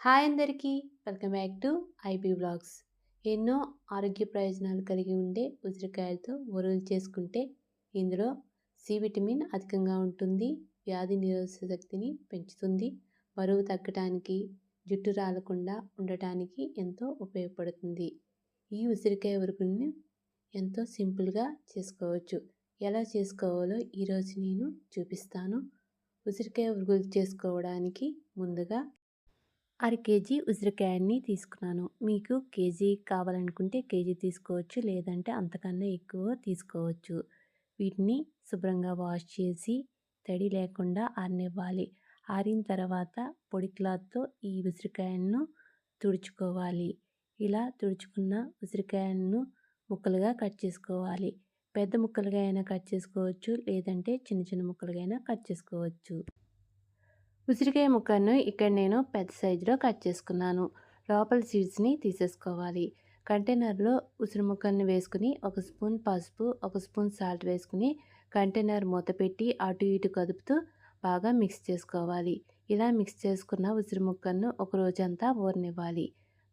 Hi అందరికీ welcome back to IP blogs. ఎన్నో ఆరోగ్య ప్రయోజనాలు కలిగి ఉండే ఉసిరికాయలతో వరువులు చేసుకుంటే ఇందులో సి విటమిన్ అధికంగా ఉంటుంది వ్యాధి నిరోధక శక్తిని పెంచుతుంది బరువు తగ్గడానికి జుట్టు రాలకుండా ఉండటానికి ఎంతో ఉపయోగపడుతుంది. ఈ ఉసిరికాయ ఉరుకుని ఎంతో సింపుల్గా చేసుకోవచ్చు. ఎలా చేసుకోవాలో ఈరోజు నేను చూపిస్తాను. ఉసిరికాయ ఉరుగులు చేసుకోవడానికి ముందుగా అర కేజీ ఉసిరికాయని తీసుకున్నాను. మీకు కేజీ కావాలనుకుంటే కేజీ తీసుకోవచ్చు లేదంటే అంతకన్నా ఎక్కువ తీసుకోవచ్చు. వీటిని శుభ్రంగా వాష్ చేసి తడి లేకుండా ఆరనివ్వాలి. ఆరిన తర్వాత పొడి క్లాత్తో ఈ ఉసిరికాయలను తుడుచుకోవాలి. ఇలా తుడుచుకున్న ఉసిరికాయలను ముక్కలుగా కట్ చేసుకోవాలి. పెద్ద ముక్కలుగా అయినా కట్ చేసుకోవచ్చు లేదంటే చిన్న చిన్న ముక్కలుగా అయినా కట్ చేసుకోవచ్చు. ఉసిరికాయ ముక్కను ఇక్కడ నేను పెద్ద సైజులో కట్ చేసుకున్నాను. లోపల సీడ్స్ని తీసేసుకోవాలి. కంటైనర్లో ఉసిరి ముక్కల్ని వేసుకుని ఒక స్పూన్ పసుపు ఒక స్పూన్ సాల్ట్ వేసుకుని కంటైనర్ మూత పెట్టి అటు ఇటు కదుపుతూ బాగా మిక్స్ చేసుకోవాలి. ఇలా మిక్స్ చేసుకున్న ఉసిరి ముక్కలను ఒక రోజంతా ఊరనివ్వాలి.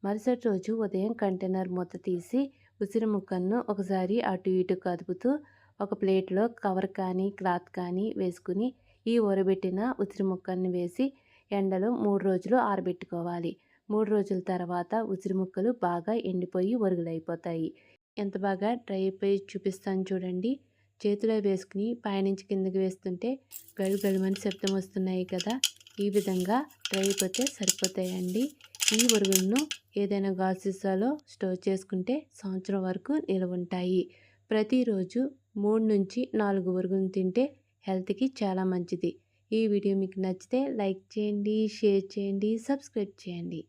మరుసటి రోజు ఉదయం కంటైనర్ మూత తీసి ఉసిరి ముక్కలను ఒకసారి అటు ఇటు కదుపుతూ ఒక ప్లేట్లో కవర్ కానీ క్లాత్ కానీ వేసుకుని ఈ ఊరబెట్టిన ఉసిరి ముక్కల్ని వేసి ఎండలో మూడు రోజులు ఆరబెట్టుకోవాలి. మూడు రోజుల తర్వాత ఉసిరి ముక్కలు బాగా ఎండిపోయి ఒరుగులైపోతాయి. ఎంత బాగా డ్రై అయిపోయి చూపిస్తాను చూడండి. చేతిలో వేసుకుని పైనుంచి కిందకి వేస్తుంటే గడు గడుమని శబ్దం వస్తున్నాయి కదా. ఈ విధంగా డ్రై అయిపోతే సరిపోతాయండి. ఈ ఉరుగులను ఏదైనా గాజు స్టోర్ చేసుకుంటే సంవత్సరం వరకు నిల్వ ఉంటాయి ప్రతిరోజు మూడు నుంచి నాలుగు ఉరుగులను తింటే హెల్త్కి చాలా మంచిది. ఈ వీడియో మీకు నచ్చితే లైక్ చేయండి షేర్ చేయండి సబ్స్క్రైబ్ చేయండి.